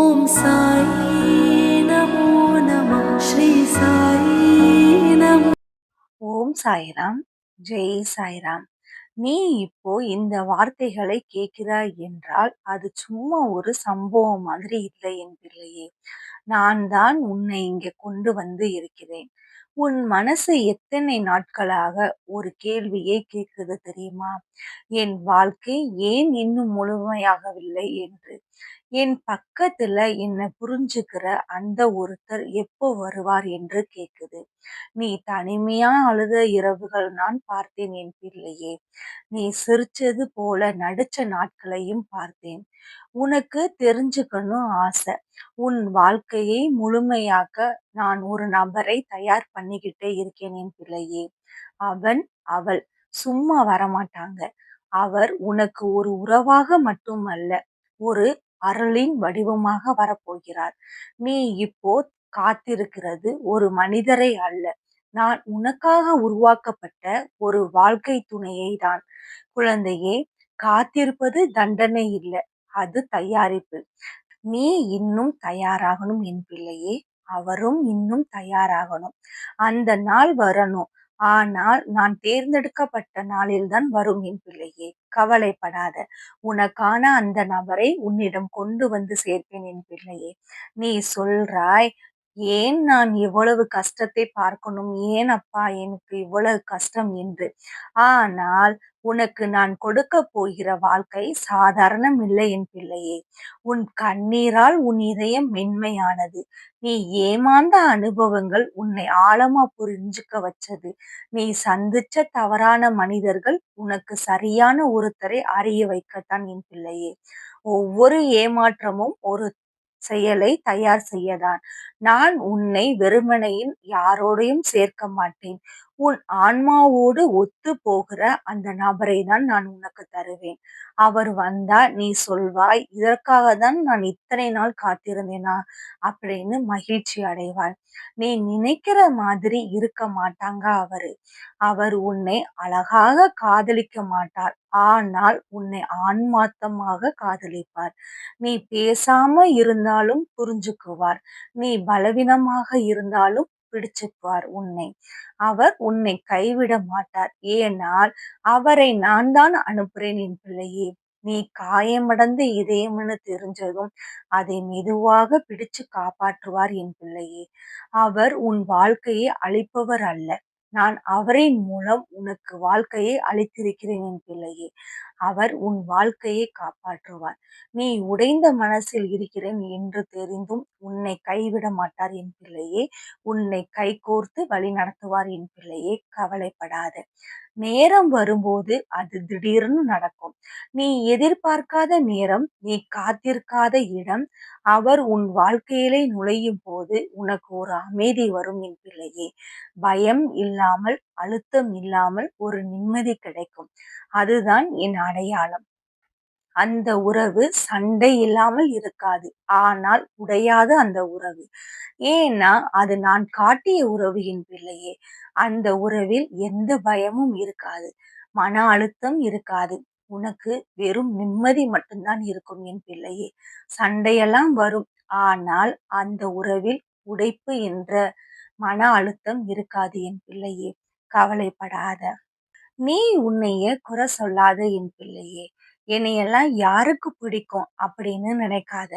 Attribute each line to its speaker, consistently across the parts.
Speaker 1: ஓம் சாயி நமோ நம ஸ்ரீ சாயி நமோ
Speaker 2: ஓம் சாய்ராம் ஜெய் சாய்ராம் நீ இப்போ இந்த வார்த்தைகளை கேட்கிறாய் என்றால் அது சும்மா ஒரு சம்பவம் மாதிரி இல்லை என் பிள்ளையே. நான் தான் உன்னை இங்கே கொண்டு வந்து இருக்கிறேன். உன் மனசு எத்தனை நாட்களாக ஒரு கேள்வியை கேட்குது தெரியுமா? என் வாழ்க்கை ஏன் இன்னும் முழுமையாகவில்லை என்று. என் பக்கத்துல என்னை புரிஞ்சுக்கிற அந்த ஒருத்தர் எப்போ வருவார் என்று கேக்குது. நீ தனிமையா அழுத இரவுகள் நான் பார்த்தேன் என் பிள்ளையே. நீ சிரிச்சது போல நடிச்ச நாட்களையும் பார்த்தேன். உனக்கு தெரிஞ்சுக்கணும் ஆசை. உன் வாழ்க்கையை முழுமையாக்க நான் ஒரு நபரை தயார் பண்ணிக்கிட்டே இருக்கேன் என் பிள்ளையே. அவன் அவள். சும்மா வரமாட்டாங்க. அவர் உனக்கு ஒரு உறவாக மட்டுமல்ல ஒரு அருளின் வடிவமாக வரப்போகிறார். நீ இப்போ காத்திருக்கிறது ஒரு மனிதரை அல்ல. நான் உனக்காக உருவாக்கப்பட்ட ஒரு வாழ்க்கை துணையை தான். குழந்தையே காத்திருப்பது தண்டனை இல்லை. அது தயாரிப்பு. நீ இன்னும் தயாராகணும் என் பிள்ளையே. அவரும் இன்னும் தயாராகணும். அந்த நாள் வரணும். ஆனால் நான் தேர்ந்தெடுக்கப்பட்ட நாளில்தான் வரும் என் பிள்ளையே. கவலைப்படாத. உனக்கான அந்த நபரை உன்னிடம் கொண்டு வந்து சேர்ப்பேன் என் பிள்ளையே. நீ சொல்றாய் ஏன் நான் இவ்வளவு கஷ்டத்தை பார்க்கணும்? ஏன் அப்பா எனக்கு இவ்வளவு கஷ்டம் என்று? ஆனால் உனக்கு நான் கொடுக்க போகிற வாழ்க்கை சாதாரணம் இல்லை என் பிள்ளையே. உன் கண்ணீரால் உன் இதயம் மென்மையானது. நீ ஏமாந்த அனுபவங்கள் உன்னை ஆழமா புரிஞ்சுக்க வச்சது. நீ சந்திச்ச தவறான மனிதர்கள் உனக்கு சரியான ஒருத்தரை அறிய வைக்கத்தான் என் பிள்ளையே. ஒவ்வொரு ஏமாற்றமும் ஒரு செயலை தயார் செய்யதான். நான் உன்னை வெறுமனையில் யாரோடையும் சேர்க்க மாட்டேன். உன் ஆன்மாவோடு ஒத்து போகிற அந்த நபரை தான் நான் உனக்கு தருவேன். அவர் வந்தா நீ சொல்வாய் இதற்காக தான் நான் இத்தனை நாள் காத்திருந்தேனா அப்படின்னு மகிழ்ச்சி அடைவாள். நீ நினைக்கிற மாதிரி இருக்க மாட்டாங்க அவரு. அவர் உன்னை அழகாக காதலிக்க மாட்டார். ஆனால் உன்னை ஆன்மாத்தமாக காதலிப்பார். நீ பேசாம இருந்தாலும் புரிஞ்சுக்குவார். நீ பலவீனமாக இருந்தாலும் பிடிச்சுக்குவார் உன்னை. அவர் உன்னை கைவிட மாட்டார். ஏனால் அவரை நான் தான் அனுப்புறேன் என் பிள்ளையே. நீ காயமடைந்த இதயம்னு தெரிஞ்சதும் அதை மெதுவாக பிடிச்சு காப்பாற்றுவார் என் பிள்ளையே. அவர் உன் வாழ்க்கையை அழிப்பவர் அல்ல. நான் அவரின் மூலம் உனக்கு வாழ்க்கையை அளித்திருக்கிறேன் என் பிள்ளையே. அவர் உன் வாழ்க்கையை காப்பாற்றுவார். நீ உடைந்த மனசில் இருக்கிறேன் என்று தெரிந்தும் உன்னை கைவிட மாட்டார் என் பிள்ளையே. உன்னை கைகோர்த்து வழி நடத்துவார் என் பிள்ளையே. கவலைப்படாத. நேரம் வரும்போது அது திடீர்னு நடக்கும். நீ எதிர்பார்க்காத நேரம் நீ காத்திருக்காத இடம் அவர் உன் வாழ்க்கையிலே நுழையும் போது உனக்கு ஒரு அமைதி வரும் என் பிள்ளையே. பயம் இல்லாமல் அழுத்தம் இல்லாமல் ஒரு நிம்மதி கிடைக்கும். அதுதான் என் அடையாளம். அந்த உறவு சண்டை இல்லாமல் இருக்காது. ஆனால் உடையாது அந்த உறவு. ஏன்னா அது நான் காட்டிய உறவு என் பிள்ளையே. அந்த உறவில் எந்த பயமும் இருக்காது. மன அழுத்தம் இருக்காது. உனக்கு வெறும் நிம்மதி மட்டும்தான் இருக்கும் என் பிள்ளையே. சண்டையெல்லாம் வரும். ஆனால் அந்த உறவில் உடைப்பு என்ற மன அழுத்தம் இருக்காது என் பிள்ளையே. கவலைப்படாத. நீ உன்னையே குறை சொல்லாத என் பிள்ளையே. என்னையெல்லாம் யாருக்கு பிடிக்கும் அப்படின்னு நினைக்காத.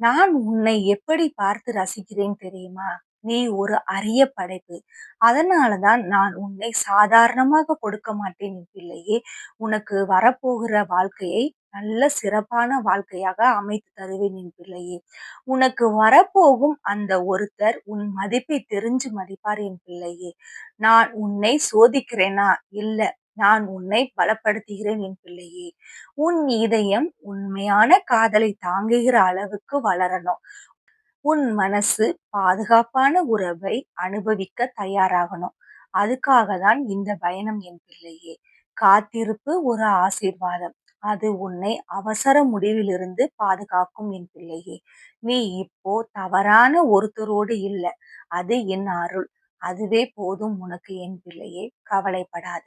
Speaker 2: நான் உன்னை எப்படி பார்த்து ரசிக்கிறேன் தெரியுமா? நீ ஒரு அரிய படைப்பு. அதனாலதான் நான் உன்னை சாதாரணமாக கொடுக்க மாட்டேன் என் பிள்ளையே. உனக்கு வரப்போகிற வாழ்க்கையை நல்ல சிறப்பான வாழ்க்கையாக அமைத்து தருவேன் என் பிள்ளையே. உனக்கு வரப்போகும் அந்த ஒருத்தர் உன் மதிப்பை தெரிஞ்சு மதிப்பார் என் பிள்ளையே. நான் உன்னை சோதிக்கிறேனா? இல்ல நான் உன்னை பலப்படுத்துகிறேன் என் பிள்ளையே. உன் இதயம் உண்மையான காதலை தாங்குகிற அளவுக்கு வளரணும். உன் மனசு பாதுகாப்பான உறவை அனுபவிக்க தயாராகணும். அதுக்காக தான் இந்த பயணம் என் பிள்ளையே. காத்திருப்பு ஒரு ஆசீர்வாதம். அது உன்னை அவசர முடிவிலிருந்து பாதுகாக்கும் என் பிள்ளையே. நீ இப்போ தவறான ஒருத்தரோடு இல்லை. அது என் அருள். அதுவே போதும் உனக்கு என் பிள்ளையே. கவலைப்படாத.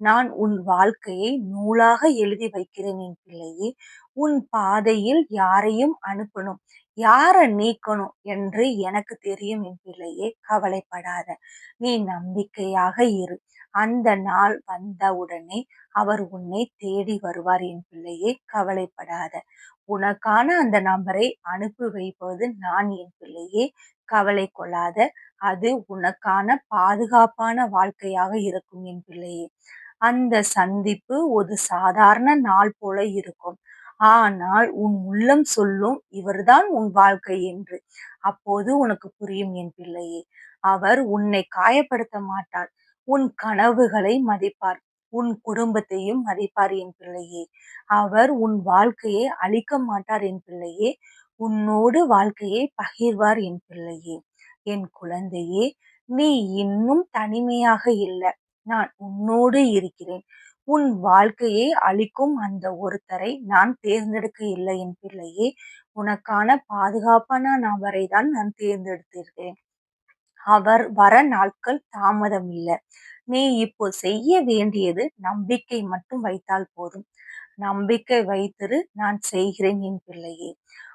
Speaker 2: நான் உன் வாழ்க்கையை நூலாக எழுதி வைக்கிறேன் என் பிள்ளையே. உன் பாதையில் யாரையும் அனுப்பணும். யாரை நீக்கணும் என்று எனக்கு தெரியும் என் பிள்ளையே கவலைப்படாத. நீ நம்பிக்கையாக இரு. அந்த நாள் வந்தவுடனே அவர் உன்னை தேடி வருவார் என் பிள்ளையே கவலைப்படாத. உனக்கான அந்த நபரை அனுப்பி வைப்பது நான் என் பிள்ளையே கவலை கொள்ளாத. அது உனக்கான பாதுகாப்பான வாழ்க்கையாக இருக்கும் என் பிள்ளையே. அந்த சந்திப்பு ஒரு சாதாரண நாள் போல இருக்கும். ஆனால் உன் உள்ளம் சொல்லும் இவர்தான் உன் வாழ்க்கை என்று. அப்போது உனக்கு புரியும் என் பிள்ளையே அவர் உன்னை காயப்படுத்த மாட்டார். உன் கனவுகளை மதிப்பார். உன் குடும்பத்தையும் மதிப்பார் என் பிள்ளையே. அவர் உன் வாழ்க்கையை அழிக்க மாட்டார் என் பிள்ளையே. உன்னோடு வாழ்க்கையை பகிர்வார் என் பிள்ளையே. என் குழந்தையே நீ இன்னும் தனிமையாக இல்லை. நான் உன்னோடு இருக்கிறேன். உன் வாழ்க்கையை அளிக்கும் அந்த ஒருத்தரை நான் தேர்ந்தெடுக்க இல்லை என் பிள்ளையே உனக்கான பாதுகாப்பான நபரை தான் நான் தேர்ந்தெடுத்திருக்கேன் அவர் வர நாட்கள் தாமதம் இல்லை நீ இப்போ செய்ய வேண்டியது நம்பிக்கை மட்டும் வைத்தால் போதும். நம்பிக்கை வைத்திரு நான் செய்கிறேன் என் பிள்ளையே.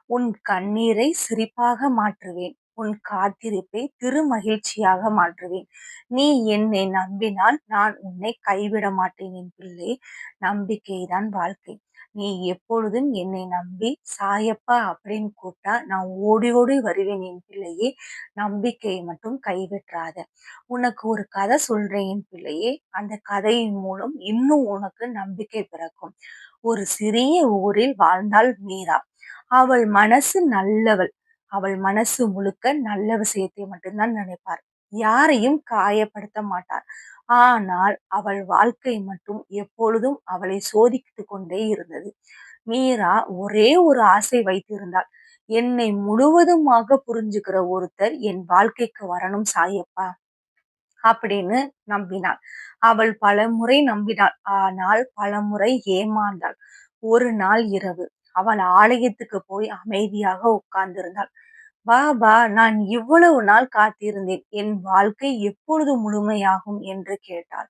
Speaker 2: உன் கண்ணீரை சிரிப்பாக மாற்றுவேன். உன் காத்திருப்பை திருமகிழ்ச்சியாக மாற்றுவேன். நீ என்னை நம்பினால் நான் உன்னை கைவிட மாட்டேன் என் பிள்ளை. நம்பிக்கைதான் வாழ்க்கை. நீ எப்பொழுதும் என்னை நம்பி சாயப்பா அப்படின்னு கூப்பிட்டா நான் ஓடி ஓடி வருவேன் என் பிள்ளையே. நம்பிக்கையை மட்டும் கைவிட்டுறாத. உனக்கு ஒரு கதை சொல்றேன் என் பிள்ளையே. அந்த கதையின் மூலம் இன்னும் உனக்கு நம்பிக்கை பிறக்கும். ஒரு சிறிய ஊரில் வாழ்ந்தாள் மீரா. அவள் மனசு நல்லவள். அவள் மனசு முழுக்க நல்ல விஷயத்தை மட்டும்தான் நினைப்பார். யாரையும் காயப்படுத்த மாட்டார். ஆனால் அவள் வாழ்க்கை மட்டும் எப்பொழுதும் அவளை சோதித்து கொண்டே இருந்தது. மீரா ஒரே ஒரு ஆசை வைத்திருந்தாள். என்னை முழுவதுமாக புரிஞ்சுக்கிற ஒருத்தர் என் வாழ்க்கைக்கு வரணும் சாயப்பா அப்படின்னு நம்பினாள். அவள் பல முறை நம்பினாள். ஆனால் பல முறை ஏமாந்தாள். ஒரு நாள் இரவு. அவள் ஆலயத்துக்கு போய் அமைதியாக உட்கார்ந்திருந்தாள். பாபா நான் இவ்வளவு நாள் காத்திருந்தேன். என் வாழ்க்கை எப்பொழுது முழுமையாகும்? என்று கேட்டாள்.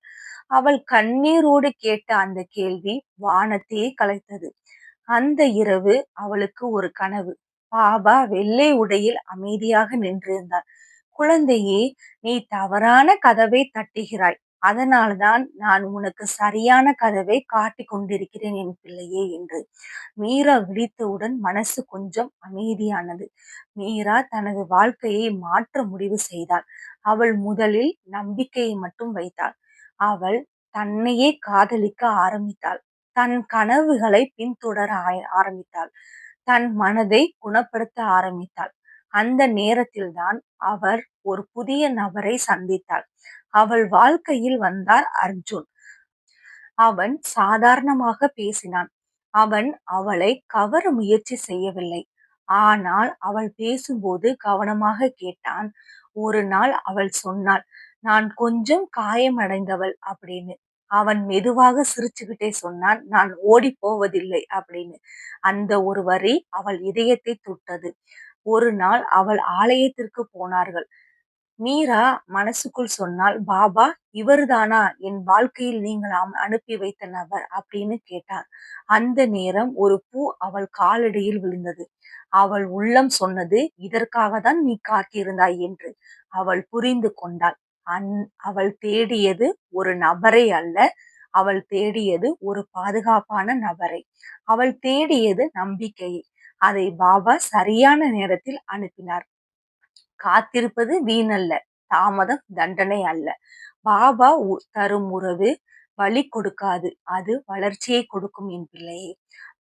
Speaker 2: அவள் கண்ணீரோடு கேட்ட அந்த கேள்வி வானத்தையே கலைத்தது. அந்த இரவு அவளுக்கு ஒரு கனவு. பாபா வெள்ளை உடையில் அமைதியாக நின்றிருந்தார். குழந்தையே நீ தவறான கதவை தட்டுகிறாய். அதனால்தான் நான் உனக்கு சரியான கதவை காட்டி கொண்டிருக்கிறேன் என் பிள்ளையே என்று மீரா விழித்தவுடன் மனசு கொஞ்சம் அமைதியானது. மீரா தனது வாழ்க்கையை மாற்ற முடிவு செய்தாள். அவள் முதலில் நம்பிக்கையை மட்டும் வைத்தாள். அவள் தன்னையே காதலிக்க ஆரம்பித்தாள். தன் கனவுகளை பின்தொடர ஆரம்பித்தாள். தன் மனதை குணப்படுத்த ஆரம்பித்தாள். அந்த நேரத்தில்தான் அவர் ஒரு புதிய நபரை சந்தித்தாள் அவள் வாழ்க்கையில் வந்தார் அர்ஜுன். அவன் சாதாரணமாக பேசினான். அவன் அவளை கவர முயற்சி செய்யவில்லை. ஆனால் அவள் பேசும்போது கவனமாக கேட்டான். ஒரு நாள் அவள் சொன்னாள் நான் கொஞ்சம் காயமடைந்தவள் அப்படின்னு. அவன் மெதுவாக சிரிச்சுக்கிட்டே சொன்னான் நான் ஓடி போவதில்லை அப்படின்னு. அந்த ஒரு வரி அவள் இதயத்தை தொட்டது. ஒரு நாள் அவள் ஆலயத்திற்கு போனார்கள். மீரா மனசுக்குள் சொன்னால் பாபா இவர்தானா? என் வாழ்க்கையில் நீங்கள் அனுப்பி வைத்த நபர் அப்படின்னு கேட்டார் அந்த நேரம் ஒரு பூ அவள் காலடியில் விழுந்தது. அவள் உள்ளம் சொன்னது இதற்காக தான் நீ காத்திருந்தாய் என்று அவள் புரிந்து கொண்டாள். அந் அவள் தேடியது ஒரு நபரை அல்ல அவள் தேடியது ஒரு பாதுகாப்பான நபரை. அவள் தேடியது நம்பிக்கையை. அதை பாபா சரியான நேரத்தில் அனுப்பினார். காத்திருப்பது வீணல்ல தாமதம் தண்டனை அல்ல. பாபா தரும் உறவு வழி கொடுக்காது அது வளர்ச்சியை கொடுக்கும் என் பிள்ளையே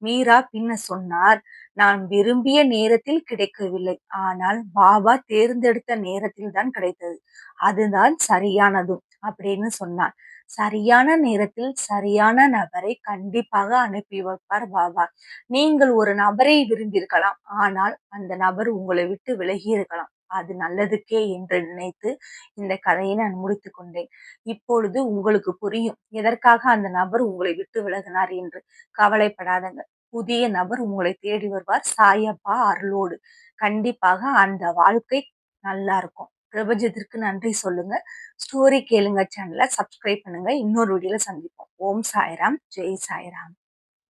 Speaker 2: மீரா பின்ன சொன்னார் நான் விரும்பிய நேரத்தில் கிடைக்கவில்லை ஆனால் பாபா தேர்ந்தெடுத்த நேரத்தில் தான் கிடைத்தது. அதுதான் சரியானதும் அப்படின்னு சொன்னார். சரியான நேரத்தில் சரியான நபரை கண்டிப்பாக அனுப்பி வைப்பார் பாபா. நீங்கள் ஒரு நபரை விரும்பியிருக்கலாம். ஆனால் அந்த நபர் உங்களை விட்டு விலகி இருக்கலாம். அது நல்லதுக்கே என்று நினைத்து இந்த கதையை நான் முடித்து கொண்டேன். இப்பொழுது உங்களுக்கு புரியும். எதற்காக அந்த நபர் உங்களை விட்டு விலகினார் என்று கவலைப்படாதங்க. புதிய நபர் உங்களை தேடி வருவார். சாயப்பா அருளோடு. கண்டிப்பாக அந்த வாழ்க்கை நல்லா இருக்கும். பிரபஞ்சத்திற்கு நன்றி சொல்லுங்க. ஸ்டோரி கேளுங்க சேனலை சப்ஸ்கிரைப் பண்ணுங்க. இன்னொரு வீடியோல சந்திப்போம். ஓம் சாய்ராம். ஜெய் சாய்ராம்.